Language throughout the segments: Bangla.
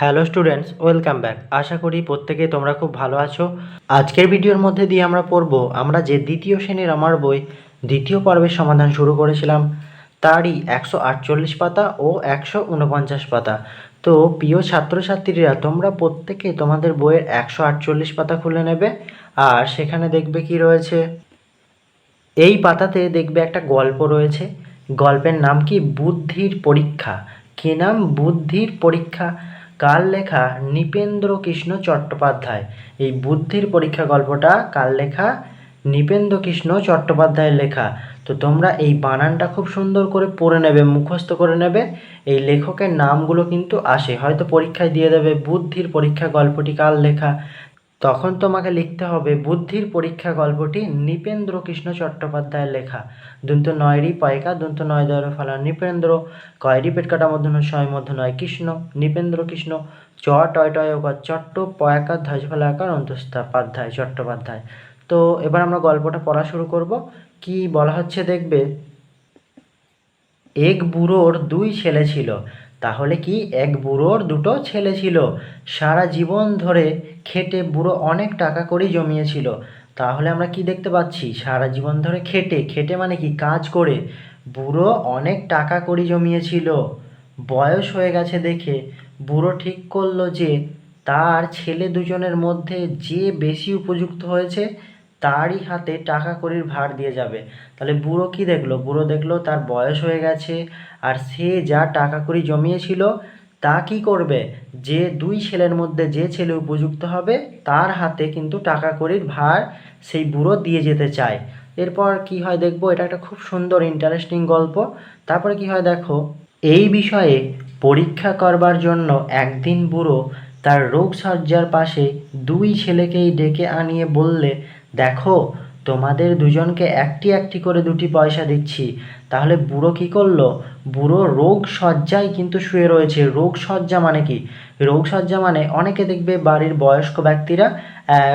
Hello students, welcome back. আশা করি প্রত্যেকে তোমরা খুব ভালো আছো। আজকের ভিডিওর মধ্যে দিয়ে আমরা পড়ব, আমরা যে দ্বিতীয় শ্রেণির আমার বই, দ্বিতীয় পর্বের সমাধান শুরু করেছিলাম। তারই একশো আটচল্লিশ পাতা ও একশো উনপঞ্চাশ পাতা। তো প্রিয় ছাত্রছাত্রীরা, তোমরা প্রত্যেকে তোমাদের বইয়ের একশো আটচল্লিশ পাতা খুলে নেবে, আর সেখানে দেখবে কি রয়েছে? এই পাতাতে দেখবে একটা গল্প রয়েছে। গল্পের নাম কি? বুদ্ধির পরীক্ষা। কী নাম? বুদ্ধির পরীক্ষা। কার লেখা নৃপেন্দ্র কৃষ্ণ চট্টোপাধ্যায়? এই বুদ্ধির পরীক্ষা গল্পটা কাল লেখা? নৃপেন্দ্র কৃষ্ণ চট্টোপাধ্যায়ের লেখা। তো তোমরা এই বানানটা খুব সুন্দর করে পড়ে নেবে, মুখস্থ করে নেবে। এই লেখকের নামগুলো কিন্তু আসে। হয়তো পরীক্ষায় দিয়ে দেবে, বুদ্ধির পরীক্ষা গল্পটি কার লেখা? তখন তোমাকে লিখতে হবে বুদ্ধির পরীক্ষা গল্পটি নৃপেন্দ্র কৃষ্ণ চট্টোপাধ্যায়ের লেখা। দন্ত নয়রি পয়কা, দন্ত নয় দয়ের ফলা নৃপেন্দ্র কয়রি পেট কাটা মধ্য নয় ছয় মধ্য নয় কৃষ্ণ, নৃপেন্দ্র কৃষ্ণ, চ টয় টয় চট্ট পয়াকার ধ্বজ ফলাকার অন্তস্থাপাধ্যায় চট্টোপাধ্যায়। তো এবার আমরা গল্পটা পড়া শুরু করব। কি বলা হচ্ছে দেখবে? এক বুড়োর দুই ছেলে ছিল। তাহলে কি এক বুড়োর দুটো ছেলে ছিল? সারা জীবন ধরে খেটে বুড়ো অনেক টাকা করে জমিয়েছিল। তাহলে আমরা কি দেখতে পাচ্ছি? সারা জীবন ধরে খেটে খেটে মানে কি? কাজ করে বুড়ো অনেক টাকা করে জমিয়েছিল। বয়স হয়ে গেছে দেখে বুড়ো ঠিক করল যে তার ছেলে দুজনের মধ্যে যে বেশি উপযুক্ত হয়েছে তারই হাতে টাকা কড়ির ভার দিয়ে যাবে। তাহলে বুড়ো কি দেখল? বুড়ো দেখল তার বয়স হয়ে গেছে আর সে যা টাকা কড়ি জমিয়েছিল তা কি করবে? যে দুই ছেলের মধ্যে যে ছেলে উপযুক্ত হবে, তার হাতে কিন্তু টাকা কড়ির ভার সেই বুড়ো দিয়ে যেতে চায়। এরপর কি হয় দেখব? এটা একটা খুব সুন্দর ইন্টারেস্টিং গল্প। তারপরে কি হয় দেখো? এই বিষয়ে পরীক্ষা করবার জন্য একদিন বুড়ো তার রোগসজ্জার পাশে দুই ছেলেকেই ডেকে আনিয়ে বললে দেখো, তোমাদের দুজনকে একটি একটি করে দুটি পয়সা দিচ্ছি। তাহলে বুড়ো কি করল? বুড়ো রোগ সজ্জায় কিন্তু শুয়ে রয়েছে। রোগ সজ্জা মানে কি? রোগ সজ্জা মানে অনেকে দেখবে বাড়ির বয়স্ক ব্যক্তিরা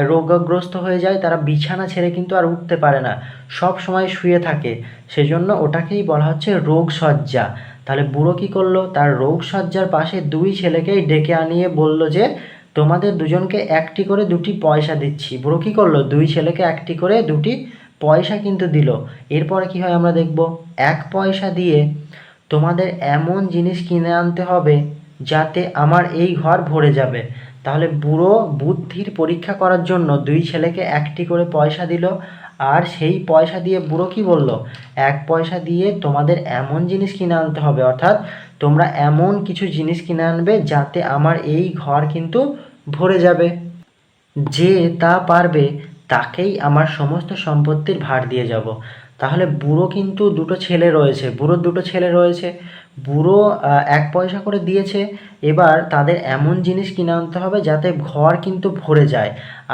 রোগগ্রস্ত হয়ে যায়, তারা বিছানা ছেড়ে কিন্তু আর উঠতে পারে না। সব সময় শুয়ে থাকে। সেজন্য ওটাকেই বলা হচ্ছে রোগ সজ্জা তাহলে বুড়ো কি করল? তার রোগ সজ্জার পাশে দুই ছেলেকেই ডেকে আনিয়ে বলল যে তোমাদের দুজনকে একটি করে দুটি পয়সা দিচ্ছি। ব্রো কী করল? দুই ছেলেকে একটি করে দুটি পয়সা কিন্তু দিল। এরপরে কি হয় আমরা দেখব? এক পয়সা দিয়ে তোমাদের এমন জিনিস কিনে আনতে হবে যাতে আমার এই ঘর ভরে যাবে। তাহলে বুড়ো বুদ্ধির পরীক্ষা করার জন্য দুই ছেলেকে একটি করে পয়সা দিল। আর সেই পয়সা দিয়ে বুড়ো কি বলল? এক পয়সা দিয়ে তোমাদের এমন জিনিস কিনে আনতে হবে, অর্থাৎ তোমরা এমন কিছু জিনিস কিনে আনবে যাতে আমার এই ঘর কিন্তু ভরে যাবে। যে তা পারবে, তাকেই আমার সমস্ত সম্পত্তির ভার দিয়ে যাব। তাহলে বুড়ো কিন্তু দুটো ছেলে রয়েছে, বুড়োর দুটো ছেলে রয়েছে। বুড়ো এক পয়সা করে দিয়েছে, এবার তাদের এমন জিনিস কিনে আনতে হবে যাতে ঘর কিন্তু ভরে যায়।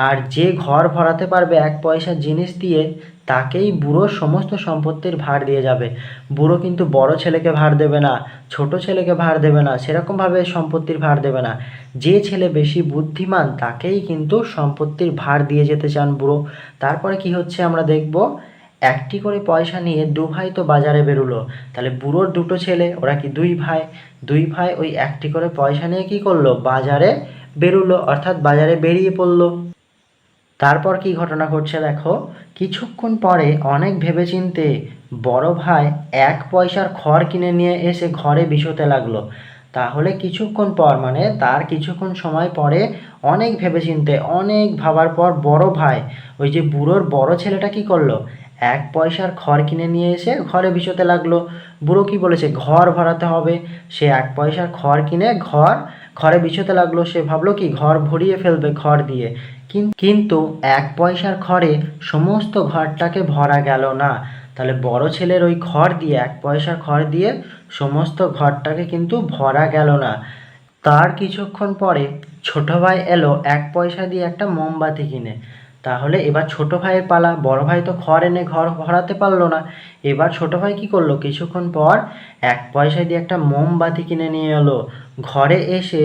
আর যে ঘর ভরাতে পারবে এক পয়সা জিনিস দিয়ে, তাকেই বুড়ো সমস্ত সম্পত্তির ভার দিয়ে যাবে। বুড়ো কিন্তু বড় ছেলেকে ভার দেবে না, ছোট ছেলেকে ভার দেবে না, সেরকমভাবে সম্পত্তির ভার দেবে না। যে ছেলে বেশি বুদ্ধিমান, তাকেই কিন্তু সম্পত্তির ভার দিয়ে যেতে চান বুড়ো। তারপরে কি হচ্ছে আমরা দেখব? একটি করে পয়সা নিয়ে দু ভাই তো বাজারে বেরোলো। তাহলে বুড়োর দুটো ছেলে, ওরা কি দুই ভাই? দুই ভাই ওই একটি করে পয়সা নিয়ে কি করল? বাজারে বেরোলো, অর্থাৎ বাজারে বেরিয়ে পড়ল। তারপর কি ঘটনা ঘটছে দেখো? কিছুক্ষণ পরে অনেক ভেবেচিন্তে বড় ভাই এক পয়সার খড় কিনে নিয়ে এসে ঘরে বিছোতে লাগল। তাহলে কিছুক্ষণ পর মানে তার কিছুক্ষণ সময় পরে অনেক ভেবেচিন্তে, অনেক ভাবার পর বড় ভাই, ওই যে বুড়োর বড় ছেলেটা কি করল? এক পয়সার খড় কিনে নিয়ে এসে ঘরে বিছোতে লাগল। বুড়ো কি বলেছে? ঘর ভরাতে হবে। সে এক পয়সার খড় কিনে ঘর, ঘরে বিছোতে লাগল। সে ভাবলো কি, ঘর ভরিয়ে ফেলবে খড় দিয়ে। কিন- কিন্তু এক পয়সার খড়ে সমস্ত ঘরটাকে ভরা গেল না। তাহলে বড় ছেলের ওই খড় দিয়ে, এক পয়সার খড় দিয়ে সমস্ত ঘরটাকে কিন্তু ভরা গেল না। তার কিছুক্ষণ পরে ছোট ভাই এলো, এক পয়সা দিয়ে একটা মোমবাতি কিনে। তাহলে এবার ছোট ভাইয়ের পালা। বড় ভাই তো খড় এনে ঘর ভরাতে পারল না। এবার ছোট ভাই কি করল? কিছুক্ষণ পর এক পয়সা দিয়ে একটা মোমবাতি কিনে নিয়ে এলো। ঘরে এসে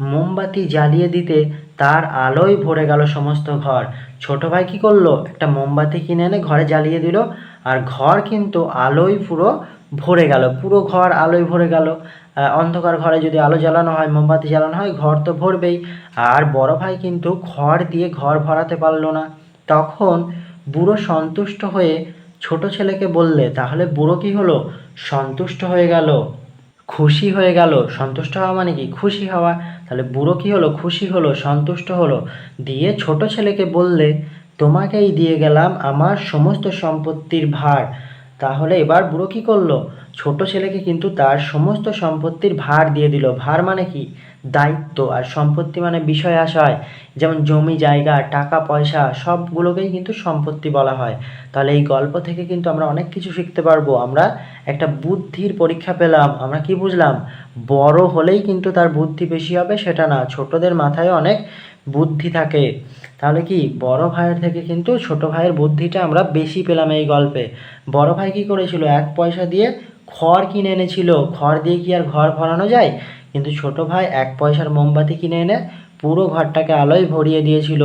মোমবাতি জ্বালিয়ে দিতে তার আলোয় ভরে গেল সমস্ত ঘর। ছোট ভাই কি করল? একটা মোমবাতি কিনে এনে ঘরে জ্বালিয়ে দিল। আর ঘর কিন্তু আলোয় পুরো ভরে গেল। পুরো ঘর আলোয় ভরে গেল। অন্ধকার ঘরে যদি আলো জ্বালানো হয়, মোমবাতি জ্বালানো হয়, ঘর তো ভরবেই। আর বড় ভাই কিন্তু খড় দিয়ে ঘর ভরাতে পারল না। তখন বুড়ো সন্তুষ্ট হয়ে ছোট ছেলেকে বললে, তাহলে বুড়ো কি হলো? সন্তুষ্ট হয়ে গেল। খুশি হয়ে গেল। সন্তুষ্ট হওয়া মানে কি? খুশি হওয়া। তাহলে বুড়ো কি হলো? খুশি হলো, সন্তুষ্ট হলো। দিয়ে ছোট ছেলেকে বললে, তোমাকেই দিয়ে গেলাম আমার সমস্ত সম্পত্তির ভার। তাহলে এবার বুড়ো কি করল? ছোট ছেলেকে কিন্তু তার সমস্ত সম্পত্তির ভার দিয়ে দিল। ভার মানে কি? দায়িত্ব। আর সম্পত্তি মানে বিষয় আশয়। যেমন জমি, জায়গা, টাকা, পয়সা, সবগুলোকেই কিন্তু সম্পত্তি বলা হয়। তাহলে এই গল্প থেকে কিন্তু আমরা অনেক কিছু শিখতে পারব। আমরা একটা বুদ্ধির পরীক্ষা পেলাম, আমরা কি বুঝলাম? বড় হলেই কিন্তু তার বুদ্ধি বেশি হবে, সেটা না। ছোটদের মাথায় অনেক বুদ্ধি থাকে। তাহলে কি? বড় ভাইয়ের থেকে কিন্তু ছোট ভাইয়ের বুদ্ধিটা আমরা বেশি পেলাম এই গল্পে। বড় ভাই কি করেছিল? এক পয়সা দিয়ে খড় কিনে এনেছিল। খড় দিয়ে কি আর ঘর ভরানো যায়? কিন্তু ছোট ভাই এক পয়সার মোমবাতি কিনে এনে পুরো ঘরটাকে আলোয় ভরিয়ে দিয়েছিল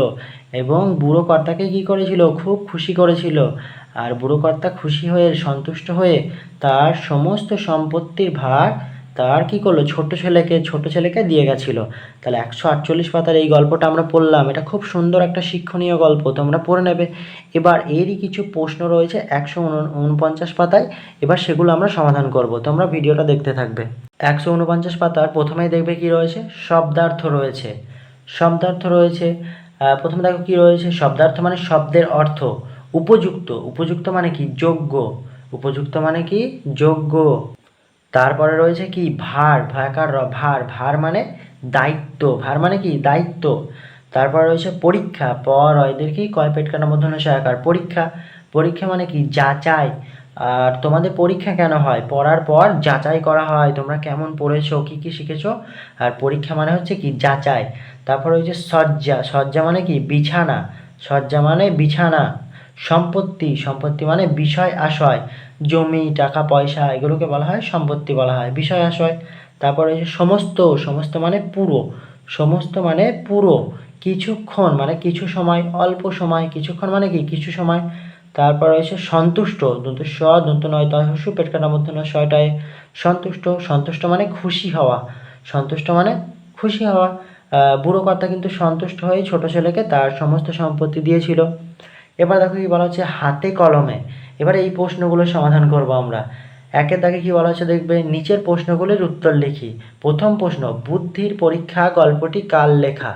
এবং বুড়ো কর্তাকে কী করেছিল? খুব খুশি করেছিল। আর বুড়ো কর্তা খুশি হয়ে সন্তুষ্ট হয়ে তার সমস্ত সম্পত্তির ভার তার কি করল? ছোট ছেলেকে ছোট ছেলেকে দিয়ে গেছিল। তাহলে একশো আটচল্লিশ পাতার এই গল্পটা আমরা পড়লাম। এটা খুব সুন্দর একটা শিক্ষণীয় গল্প, তোমরা পড়ে নেবে। এবার এরই কিছু প্রশ্ন রয়েছে একশো উনপঞ্চাশ পাতায়। এবার সেগুলো আমরা সমাধান করব। তোমরা ভিডিওটা দেখতে থাকবে। একশো উনপঞ্চাশ পাতার প্রথমেই দেখবে কি রয়েছে? শব্দার্থ রয়েছে। শব্দার্থ রয়েছে প্রথমে দেখো কি রয়েছে? শব্দার্থ মানে শব্দের অর্থ। উপযুক্ত। উপযুক্ত মানে কি? যোগ্য। উপযুক্ত মানে কি? যোগ্য। তারপরে রয়েছে কি? ভার, ভাকার ভার ভার মানে দায়িত্ব, ভার মানে কি? দায়িত্ব। তারপরে রয়েছে পরীক্ষা পর এদের কি? কয় পেট কাটা মধ্যে সহায়কার পরীক্ষা। পরীক্ষা মানে কি? যাচাই। আর তোমাদের পরীক্ষা কেন হয়? পড়ার পর যাচাই করা হয়, তোমরা কেমন পড়েছো, কি কি শিখেছো? আর পরীক্ষা মানে হচ্ছে কি? যাচাই। তারপর হচ্ছে সজ্জা সজ্জা মানে কি? বিছানা। সজ্জা মানে বিছানা। সম্পত্তি সম্পত্তি মানে বিষয় আশয়, জমি, টাকা, পয়সা, এগুলোকে বলা হয় সম্পত্তি বলা হয়, বিষয় আশয়। তারপরে সমস্ত সমস্ত মানে পুরো, সমস্ত মানে পুরো, কিছুক্ষণ মানে কিছু সময়, অল্প সময়, কিছুক্ষণ মানে কি, কিছু সময়। তারপর রয়েছে সন্তুষ্ট দন্ত স দন্ত নয় তয় হস্য পেট কাটার মধ্যে নয় ছয়টায় সন্তুষ্ট সন্তুষ্ট মানে খুশি হওয়া, সন্তুষ্ট মানে খুশি হওয়া। বুড়ো কর্তা কিন্তু সন্তুষ্ট হয়ে ছোট ছেলেকে তার সমস্ত সম্পত্তি দিয়েছিল। এবার দেখো কি বলা হচ্ছে হাতে কলমে। এবার এই প্রশ্নগুলোর সমাধান করব আমরা। একে তাকে কি বলা হচ্ছে দেখবে? নিচের প্রশ্নগুলির উত্তর লিখি। প্রথম প্রশ্ন, বুদ্ধির পরীক্ষা গল্পটি কার লেখা?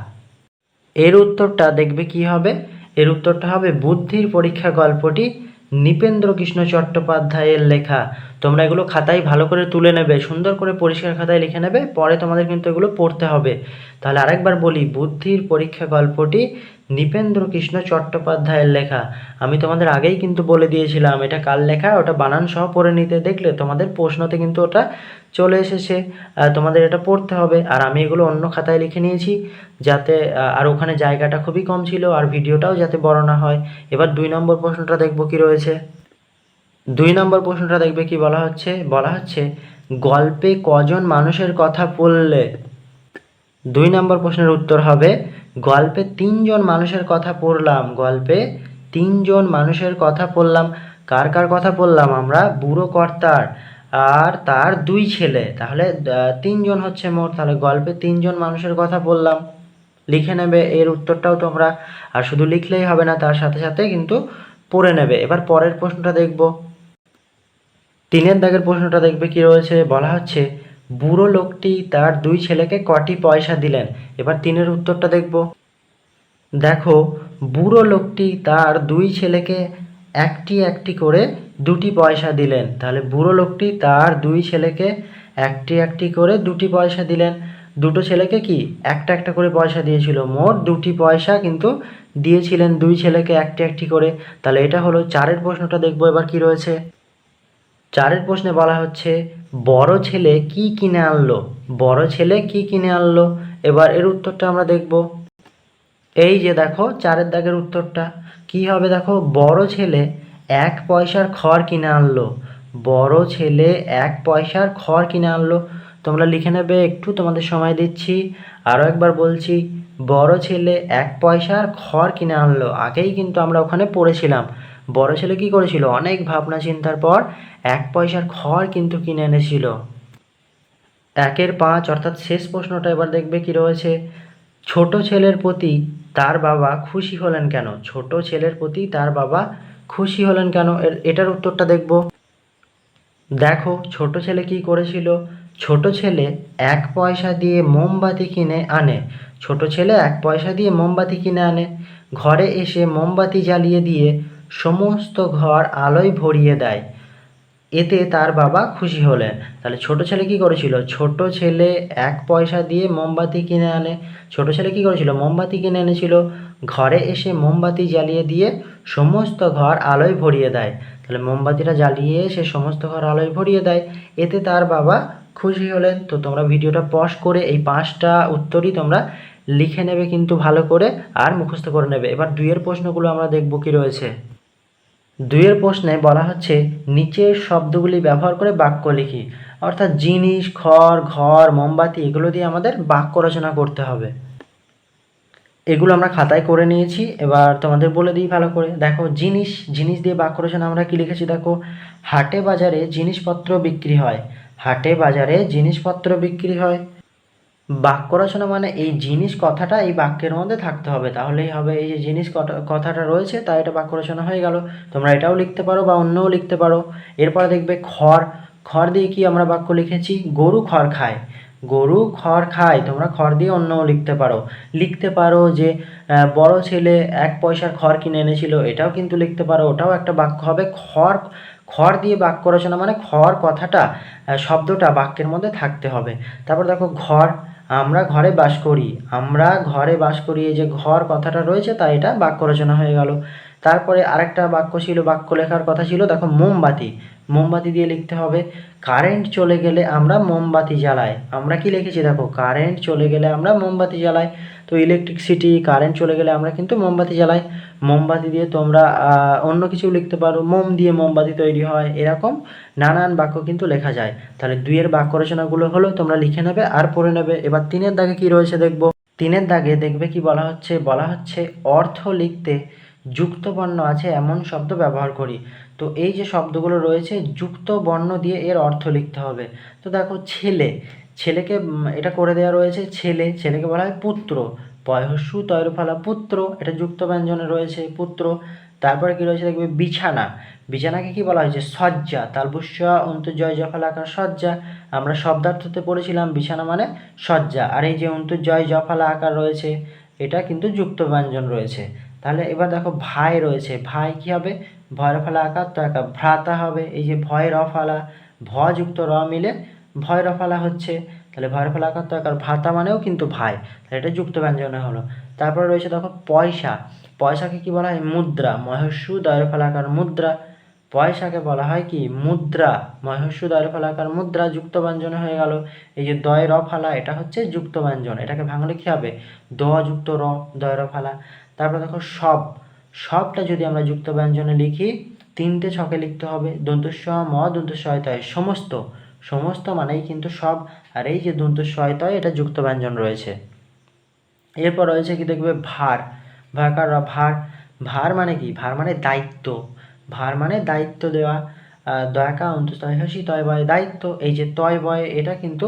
এর উত্তরটা দেখবে কি হবে? এর উত্তরটা হবে, বুদ্ধির পরীক্ষা গল্পটি নৃপেন্দ্র কৃষ্ণ চট্টোপাধ্যায়ের লেখা। তোমরা এগুলো খাতায় ভালো করে তুলে নেবে, সুন্দর করে পরিষ্কার খাতায় লিখে নেবে, পরে তোমাদের কিন্তু এগুলো পড়তে হবে। তাহলে আরেকবার বলি, বুদ্ধির পরীক্ষা গল্পটি নৃপেন্দ্র কৃষ্ণ চট্টোপাধ্যায়ের লেখা। আমি তোমাদের আগেই কিন্তু বলে দিয়েছিলাম, এটা কার লেখা? ওটা বানান সহ পড়ে নিতে দেখলে তোমাদের প্রশ্নতে কিন্তু ওটা চলে এসেছে। তোমাদের এটা পড়তে হবে। আর আমি এগুলো অন্য খাতায় লিখে নিয়েছি, যাতে আর ওখানে জায়গাটা খুবই কম ছিল, আর ভিডিওটাও যাতে বড় না হয়। এবার দুই নম্বর প্রশ্নটা দেখব কি রয়েছে। দুই নম্বর প্রশ্নটা দেখবে কি বলা হচ্ছে? বলা হচ্ছে, গল্পে কজন মানুষের কথা বললে? দুই নম্বর প্রশ্নের উত্তর হবে গল্পে তিনজন মানুষের কথা পড়লাম, গল্পে তিনজন মানুষের কথা পড়লাম। কার কার কথা পড়লাম আমরা? বুড়ো কর্তার আর তার দুই ছেলে। তাহলে তিনজন হচ্ছে মোট। তাহলে গল্পে তিনজন মানুষের কথা বললাম লিখে নেবে, এর উত্তরটাও তোমরা। আর শুধু লিখলেই হবে না, তার সাথে সাথে কিন্তু পড়ে নেবে। এবার পরের প্রশ্নটা দেখব। তিনের দাগের প্রশ্নটা দেখবে কি রয়েছে? বলা হচ্ছে বুড়ো লোকটি তার দুই ছেলেকে কটি পয়সা দিলেন? এবার তিনের উত্তরটা দেখব। দেখো, বুড়ো লোকটি তার দুই ছেলেকে একটি একটি করে দুটি পয়সা দিলেন। তাহলে বুড়ো লোকটি তার দুই ছেলেকে একটি একটি করে দুটি পয়সা দিলেন। দুটো ছেলেকে কি? একটা একটা করে পয়সা দিয়েছিল। মোট দুটি পয়সা কিন্তু দিয়েছিলেন দুই ছেলেকে একটি একটি করে। তাহলে এটা হলো চারের প্রশ্নটা দেখব এবার কি রয়েছে। চারের প্রশ্নে বলা হচ্ছে, বড় ছেলে কি কিনে আনলো? বড় ছেলে কি কিনে আনলো? এবার এর উত্তরটা আমরা দেখব। এই যে দেখো, চারের দাগের উত্তরটা। কি হবে দেখো? বড় ছেলে এক পয়সার খড় কিনে আনলো। বড় ছেলে এক পয়সার খড় কিনে আনলো। তোমরা লিখে নেবে একটু, তোমাদের সময় দিচ্ছি। আরও একবার বলছি, বড় ছেলে এক পয়সার খড় কিনে আনলো। আগেই কিন্তু আমরা ওখানে পড়েছিলাম। বড় ছেলে কি করেছিল? অনেক ভাবনা চিন্তার পর এক পয়সার খড় কিন্তু কিনে এনেছিল। একের পাঁচ, অর্থাৎ শেষ প্রশ্নটা এবার দেখবে কি রয়েছে? ছোট ছেলের প্রতি তার বাবা খুশি হলেন কেন? ছোট ছেলের প্রতি তার বাবা খুশি হলেন কেন? এটার উত্তরটা দেখব। দেখো, ছোট ছেলে কি করেছিল? ছোট ছেলে এক পয়সা দিয়ে মোমবাতি কিনে আনে। ছোট ছেলে এক পয়সা দিয়ে মোমবাতি কিনে আনে। ঘরে এসে মোমবাতি জ্বালিয়ে দিয়ে সমস্ত ঘর আলোয় ভরিয়ে দেয়। এতে তার বাবা খুশি হলেন। তাহলে ছোট ছেলে কি করেছিল? ছোট ছেলে এক পয়সা দিয়ে মোমবাতি কিনে আনে। ছোট ছেলে কি করেছিল? মোমবাতি কিনে এনেছিল। ঘরে এসে মোমবাতি জ্বালিয়ে দিয়ে সমস্ত ঘর আলোয় ভরিয়ে দেয়। তাহলে মোমবাতিটা জ্বালিয়ে সে সমস্ত ঘর আলোয় ভরিয়ে দেয়। এতে তার বাবা খুশি হলেন। তো তোমরা ভিডিওটা পজ করে এই পাঁচটা উত্তরই তোমরা লিখে নেবে কিন্তু ভালো করে আর মুখস্থ করে নেবে। এবার দুইয়ের প্রশ্নগুলো আমরা দেখব কি রয়েছে। দুইয়ের প্রশ্নে বলা হচ্ছে, নিচের শব্দগুলি ব্যবহার করে বাক্য লিখি। অর্থাৎ জিনিস, খড়, ঘর, মোমবাতি, এগুলো দিয়ে আমাদের বাক্য রচনা করতে হবে। এগুলো আমরা খাতায় করে নিয়েছি, এবার তোমাদের বলে দিই ভালো করে। দেখো, জিনিস জিনিস দিয়ে বাক্য রচনা আমরা কি লিখেছি? দেখো, হাটে বাজারে জিনিসপত্র বিক্রি হয়। হাটে বাজারে জিনিসপত্র বিক্রি হয়। বাক্য রচনা মানে এই জিনিস কথাটা এই বাক্যের মধ্যে থাকতে হবে। তাহলেই হবে এই যে জিনিস কথাটা রয়েছে তা এটা বাক্য রচনা হয়ে গেল। তোমরা এটাও লিখতে পারো বা অন্যও লিখতে পারো। এরপরে দেখবে খড় খড় দিয়ে কি আমরা বাক্য লিখেছি? গরু খড় খায়। গরু খড় খায়, তোমরা খড় দিয়ে অন্যও লিখতে পারো। লিখতে পারো যে বড় ছেলে এক পয়সার খড় কিনে এনেছিল, এটাও কিন্তু লিখতে পারো। ওটাও একটা বাক্য হবে খড় খড় দিয়ে বাক্য রচনা মানে খড় কথাটা শব্দটা বাক্যের মধ্যে থাকতে হবে। তারপর দেখো ঘর আমরা ঘরে বাস করি। আমরা ঘরে বাস করি, এই যে ঘর কথাটা রয়েছে তা এটা বাক্য রচনা হয়ে গেল। তারপরে আরেকটা বাক্য ছিল, বাক্য লেখার কথা ছিল, দেখো মোমবাতি। মোমবাতি দিয়ে লিখতে হবে, কারেন্ট চলে গেলে আমরা মোমবাতি জ্বালাই। আমরা কি লিখেছি দেখো, কারেন্ট চলে গেলে আমরা মোমবাতি জ্বালাই। তো ইলেকট্রিসিটি কারেন্ট চলে গেলে আমরা কিন্তু মোমবাতি জ্বালাই। মোমবাতি দিয়ে তোমরা অন্য কিছু লিখতে পারো, মোম দিয়ে মোমবাতি তৈরি হয়, এরকম নানান বাক্য কিন্তু লেখা যায়। তাহলে দুইয়ের বাক্য রচনাগুলো হলো, তোমরা লিখে নেবে আর পড়ে নেবে। এবার তিনের দাগে কি রয়েছে দেখব? তিনের দাগে দেখবে কি বলা হচ্ছে? বলা হচ্ছে, অর্থ লিখতে যুক্ত বর্ণ আছে, এমন শব্দ ব্যবহার করি। তো এই যে শব্দগুলো রয়েছে যুক্ত বর্ণ দিয়ে এর অর্থ লিখতে হবে। তো দেখো, ছেলে। ছেলেকে এটা করে দেওয়া রয়েছে ছেলে। ছেলেকে বলা হয় পুত্র। পয়হস্যু তৈরফলা পুত্র। এটা যুক্ত ব্যঞ্জনে রয়েছে পুত্র। তারপরে কী রয়েছে দেখবে? বিছানা। বিছানাকে কি বলা হয়েছে? সজ্জা তালবুস্য অন্তর্জয় জফলাকার সজ্জা আমরা শব্দার্থতে পড়েছিলাম বিছানা মানে সজ্জা আর এই যে অন্তর্জয় জফালা আকার রয়েছে, এটা কিন্তু যুক্ত ব্যঞ্জন রয়েছে। তাহলে এবার দেখো ভাই রয়েছে। ভাই কি হবে? ভয়ের ফলা আকার, তো একা ভ্রাতা হবে। এই যে ভয়ের অফালা ভ যুক্ত র মিলে ভয়ের অফালা হচ্ছে। তাহলে ভয়ের ফলা আকার, তো একার ভ্রাতা মানেও কিন্তু ভাই। তাহলে এটা যুক্ত ব্যঞ্জনে হলো। তারপরে রয়েছে দেখো পয়সা। পয়সাকে কি বলা হয়? মুদ্রা। মহস্যু দয়ের ফলাকার মুদ্রা। পয়সাকে বলা হয় কি? মুদ্রা। মহস্যু দয়ের ফলাকার মুদ্রা যুক্ত ব্যঞ্জনে হয়ে গেল। এই যে দয় র ফালা, এটা হচ্ছে যুক্ত ব্যঞ্জন। এটাকে ভাঙলে কি হবে? দ যুক্ত র, দয় র ফালা। তারপর দেখো সব, সবটা যদি আমরা যুক্ত ব্যঞ্জনে লিখি, তিনটে ছকে লিখতে হবে দন্তস্ব ম দন্তস্ব তয় সমস্ত সমস্ত মানেই কিন্তু সব, আর এই যে দন্তস্ব তয় এটা যুক্ত ব্যঞ্জন রয়েছে। এরপর রয়েছে কি দেখবে ভার, ভাকার ভার ভার মানে কি? ভার মানে দায়িত্ব, ভার মানে দায়িত্ব দেওয়া দয়াকা অন্তস্তয় হাসি তয় বয়, দায়িত্ব, এই যে তয়, বয়, এটা কিন্তু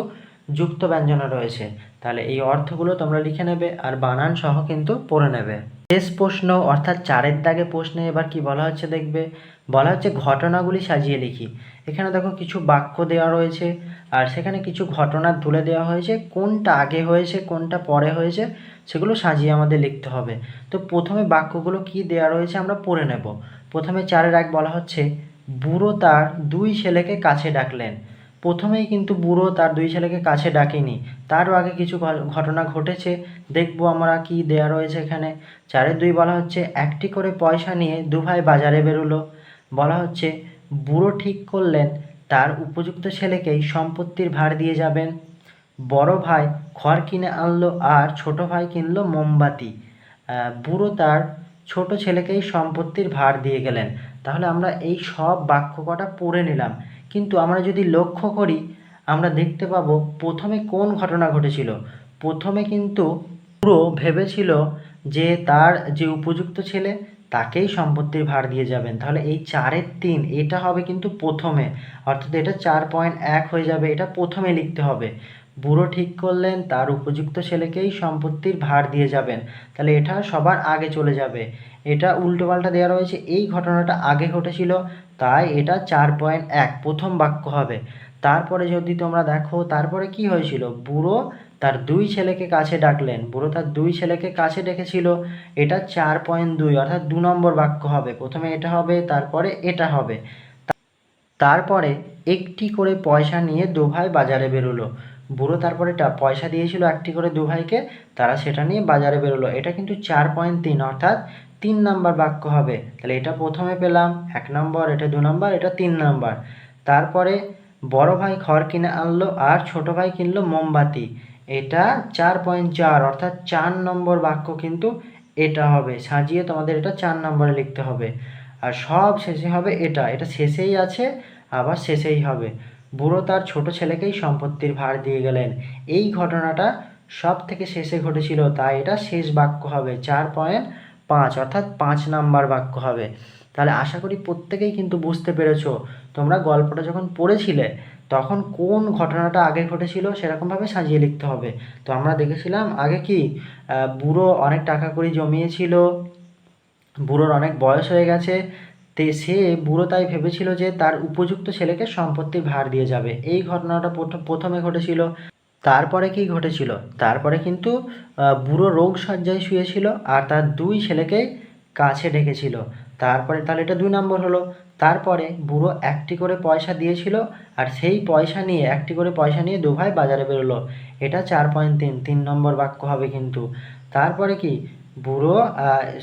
যুক্ত ব্যঞ্জনে রয়েছে। তাহলে এই অর্থগুলো তোমরা লিখে নেবে আর বানান সহ কিন্তু পড়ে নেবে। শেষ প্রশ্ন, অর্থাৎ চারের দাগে প্রশ্নে এবার কি বলা হচ্ছে দেখবে? বলা হচ্ছে ঘটনাগুলি সাজিয়ে লিখি। এখানে দেখো কিছু বাক্য দেওয়া রয়েছে আর সেখানে কিছু ঘটনা তুলে দেওয়া হয়েছে। কোনটা আগে হয়েছে, কোনটা পরে হয়েছে, সেগুলো সাজিয়ে আমাদের লিখতে হবে। তো প্রথমে বাক্যগুলো কি দেওয়া রয়েছে আমরা পড়ে নেব। প্রথমে চারের এক বলা হচ্ছে, বুড়ো তার দুই ছেলেকে কাছে ডাকলেন। প্রথমেই কিন্তু বুড়ো তার দুই ছেলেকে কাছে ডাকেনি। তারও আগে কিছু ঘটনা ঘটেছে। দেখব আমরা কি দেয়া রয়েছে এখানে। চারের দুই বলা হচ্ছে, একটি করে পয়সা নিয়ে দু ভাই বাজারে বেরোলো। বলা হচ্ছে, বুড়ো ঠিক করলেন, তার উপযুক্ত ছেলেকেই সম্পত্তির ভার দিয়ে যাবেন। বড় ভাই খড় কিনে আনলো আর ছোট ভাই কিনলো মোমবাতি। বুড়ো তার ছোট ছেলেকেই সম্পত্তির ভার দিয়ে গেলেন। তাহলে আমরা এই সব বাক্য কটা পড়ে নিলাম। কিন্তু আমরা যদি লক্ষ্য করি, আমরা দেখতে পাব প্রথমে কোন ঘটনা ঘটেছিল। প্রথমে কিন্তু পুরো ভেবেছিল যে তার যে উপযুক্ত ছেলে, তাকেই সম্পত্তির ভার দিয়ে যাবেন। তাহলে এই চারের তিন, এটা হবে কিন্তু প্রথমে। অর্থাৎ এটা চার পয়েন্ট এক হয়ে যাবে, এটা প্রথমে লিখতে হবে। বুড়ো ঠিক করলেন, তার উপযুক্ত ছেলেকেই সম্পত্তির ভার দিয়ে যাবেন। তাহলে এটা সবার আগে চলে যাবে। এটা উল্টোপাল্টা দেওয়া রয়েছে, এই ঘটনাটা আগে ঘটেছিল, তাই এটা চার পয়েন্ট এক, প্রথম বাক্য হবে। তারপরে যদি তোমরা দেখো, তারপরে কি হয়েছিল? বুড়ো তার দুই ছেলেকে কাছে ডাকলেন। বুড়ো তার দুই ছেলেকে কাছে ডেকেছিল, এটা চার পয়েন্ট দুই, অর্থাৎ দু নম্বর বাক্য হবে। প্রথমে এটা হবে, তারপরে এটা হবে। তারপরে একটি করে পয়সা নিয়ে দোভাই বাজারে বেরোলো। বুড়ো তারপরে পয়সা দিয়েছিল একটি করে দু ভাইকে, তারা সেটা নিয়ে বাজারে বেরোলো। এটা কিন্তু চার পয়েন্ট তিন, অর্থাৎ তিন নাম্বার বাক্য হবে। তাহলে এটা প্রথমে পেলাম, এক নম্বর, এটা দু নম্বর, এটা তিন নাম্বার। তারপরে বড় ভাই খড় কিনে আনলো আর ছোট ভাই কিনলো মোমবাতি। এটা চার পয়েন্ট চার, অর্থাৎ চার নম্বর বাক্য কিন্তু এটা হবে। সাজিয়ে তোমাদের এটা চার নম্বরে লিখতে হবে। আর সব শেষে হবে এটা। এটা শেষেই আছে, আবার শেষেই হবে। বুড়ো তার ছোট ছেলেকেই সম্পত্তির ভার দিয়ে গেলেন। এই ঘটনাটা সব থেকে শেষে ঘটেছিল, তাই এটা শেষ বাক্য হবে। চার পয়েন্ট পাঁচ, অর্থাৎ পাঁচ নাম্বার বাক্য হবে। তাহলে আশা করি প্রত্যেকেই কিন্তু বুঝতে পেরেছ। তোমরা গল্পটা যখন পড়েছিলে, তখন কোন ঘটনাটা আগে ঘটেছিল সেরকমভাবে সাজিয়ে লিখতে হবে। তো আমরা দেখেছিলাম আগে কি বুড়ো অনেক টাকা করে জমিয়েছিল, বুড়োর অনেক বয়স হয়ে গেছে তে সে বুড়ো তাই ভেবেছিল যে তার উপযুক্ত ছেলেকে সম্পত্তির ভার দিয়ে যাবে। এই ঘটনাটা প্রথ- প্রথমে ঘটেছিল। তারপরে কি ঘটেছিল? তারপরে কিন্তু বুড়ো রোগ শয্যায় শুয়েছিল আর তার দুই ছেলেকে কাছে ডেকেছিল। তারপরে, তাহলে এটা দুই নম্বর হলো। তারপরে বুড়ো একটি করে পয়সা দিয়েছিল আর সেই পয়সা নিয়ে, একটি করে পয়সা নিয়ে দুভাই বাজারে বেরোলো। এটা চার পয়েন্ট তিন তিন নম্বর বাক্য হবে কিন্তু। তারপরে কি? বুড়ো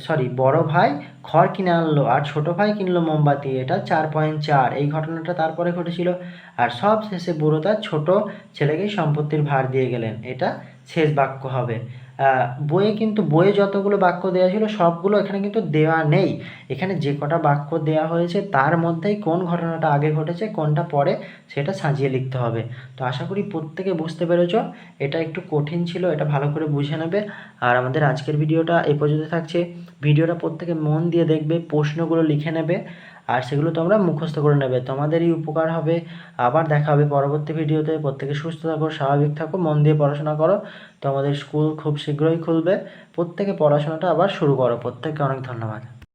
সরি বড় ভাই খড় কিনে আনলো আর ছোট ভাই কিনলো মোমবাতি, এটা চার পয়েন্ট চার। এই ঘটনাটা তারপরে ঘটেছিল আর সব শেষে বুড়ো তার ছোট ছেলেকে সম্পত্তির ভার দিয়ে গেলেন। এটা শেষ বাক্য হবে। বইয়ে কিন্তু বইয়ে যতগুলো বাক্য দেওয়া ছিল, সবগুলো এখানে কিন্তু দেওয়া নেই। এখানে যে কটা বাক্য দেওয়া হয়েছে, তার মধ্যেই কোন ঘটনাটা আগে ঘটেছে, কোনটা পরে সেটা সাজিয়ে লিখতে হবে। তো আশা করি প্রত্যেকে বুঝতে পেরেছ, এটা একটু কঠিন ছিল, এটা ভালো করে বুঝে নেবে। আর আমাদের আজকের ভিডিওটা এ পর্যন্ত থাকছে। ভিডিওটা প্রত্যেকে মন দিয়ে দেখবে, প্রশ্নগুলো লিখে নেবে। আর সেগুলো তোমরা মুখস্থ করে নেবে। তোমাদেরই উপকার হবে। আবার দেখা হবে পরবর্তী ভিডিওতে। প্রত্যেকে সুস্থ থাকো, স্বাভাবিক থাকো, মন দিয়ে পড়াশোনা করো। তোমাদের স্কুল খুব শীঘ্রই খুলবে। প্রত্যেকে পড়াশোনাটা আবার শুরু করো। প্রত্যেককে অনেক ধন্যবাদ।